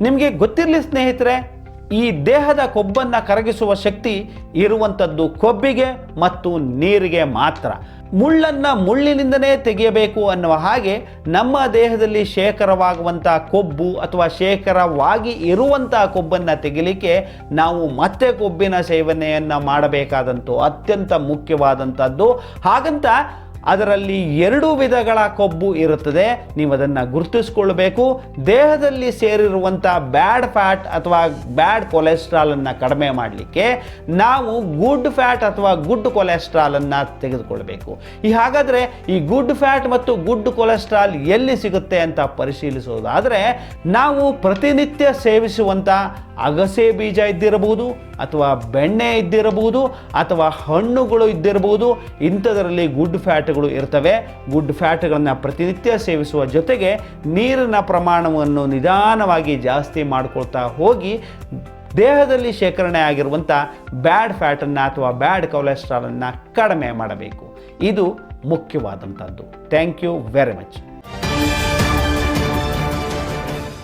ನಿಮಗೆ ಗೊತ್ತಿರಲಿ ಸ್ನೇಹಿತರೆ, ಈ ದೇಹದ ಕೊಬ್ಬನ್ನು ಕರಗಿಸುವ ಶಕ್ತಿ ಇರುವಂಥದ್ದು ಕೊಬ್ಬಿಗೆ ಮತ್ತು ನೀರಿಗೆ ಮಾತ್ರ. ಮುಳ್ಳನ್ನು ಮುಳ್ಳಿನಿಂದನೇ ತೆಗೆಯಬೇಕು ಅನ್ನುವ ಹಾಗೆ ನಮ್ಮ ದೇಹದಲ್ಲಿ ಶೇಖರವಾಗುವಂಥ ಕೊಬ್ಬು ಅಥವಾ ಶೇಖರವಾಗಿ ಇರುವಂಥ ಕೊಬ್ಬನ್ನು ತೆಗಿಲಿಕ್ಕೆ ನಾವು ಮತ್ತೆ ಕೊಬ್ಬಿನ ಸೇವನೆಯನ್ನು ಮಾಡಬೇಕಾದಂಥ ಅತ್ಯಂತ ಮುಖ್ಯವಾದಂಥದ್ದು. ಹಾಗಂತ ಅದರಲ್ಲಿ ಎರಡು ವಿಧಗಳ ಕೊಬ್ಬು ಇರುತ್ತದೆ. ನೀವು ಅದನ್ನು ಗುರುತಿಸ್ಕೊಳ್ಬೇಕು. ದೇಹದಲ್ಲಿ ಸೇರಿರುವಂಥ ಬ್ಯಾಡ್ ಫ್ಯಾಟ್ ಅಥವಾ ಬ್ಯಾಡ್ ಕೊಲೆಸ್ಟ್ರಾಲನ್ನು ಕಡಿಮೆ ಮಾಡಲಿಕ್ಕೆ ನಾವು ಗುಡ್ ಫ್ಯಾಟ್ ಅಥವಾ ಗುಡ್ ಕೊಲೆಸ್ಟ್ರಾಲನ್ನು ತೆಗೆದುಕೊಳ್ಬೇಕು. ಈ ಹಾಗಾದರೆ ಈ ಗುಡ್ ಫ್ಯಾಟ್ ಮತ್ತು ಗುಡ್ ಕೊಲೆಸ್ಟ್ರಾಲ್ ಎಲ್ಲಿ ಸಿಗುತ್ತೆ ಅಂತ ಪರಿಶೀಲಿಸೋದಾದರೆ ನಾವು ಪ್ರತಿನಿತ್ಯ ಸೇವಿಸುವಂಥ ಅಗಸೆ ಬೀಜ ಇದ್ದಿರಬಹುದು, ಅಥವಾ ಬೆಣ್ಣೆ ಇದ್ದಿರಬಹುದು, ಅಥವಾ ಹಣ್ಣುಗಳು ಇದ್ದಿರಬಹುದು, ಇಂಥದರಲ್ಲಿ ಗುಡ್ ಫ್ಯಾಟ್ಗಳು ಇರ್ತವೆ. ಗುಡ್ ಫ್ಯಾಟ್ಗಳನ್ನು ಪ್ರತಿನಿತ್ಯ ಸೇವಿಸುವ ಜೊತೆಗೆ ನೀರಿನ ಪ್ರಮಾಣವನ್ನು ನಿಧಾನವಾಗಿ ಜಾಸ್ತಿ ಮಾಡ್ಕೊಳ್ತಾ ಹೋಗಿ, ದೇಹದಲ್ಲಿ ಶೇಖರಣೆ ಆಗಿರುವಂಥ ಬ್ಯಾಡ್ ಫ್ಯಾಟನ್ನು ಅಥವಾ ಬ್ಯಾಡ್ ಕೊಲೆಸ್ಟ್ರಾಲನ್ನು ಕಡಿಮೆ ಮಾಡಬೇಕು. ಇದು ಮುಖ್ಯವಾದಂಥದ್ದು ಥ್ಯಾಂಕ್ ಯು ವೆರಿ ಮಚ್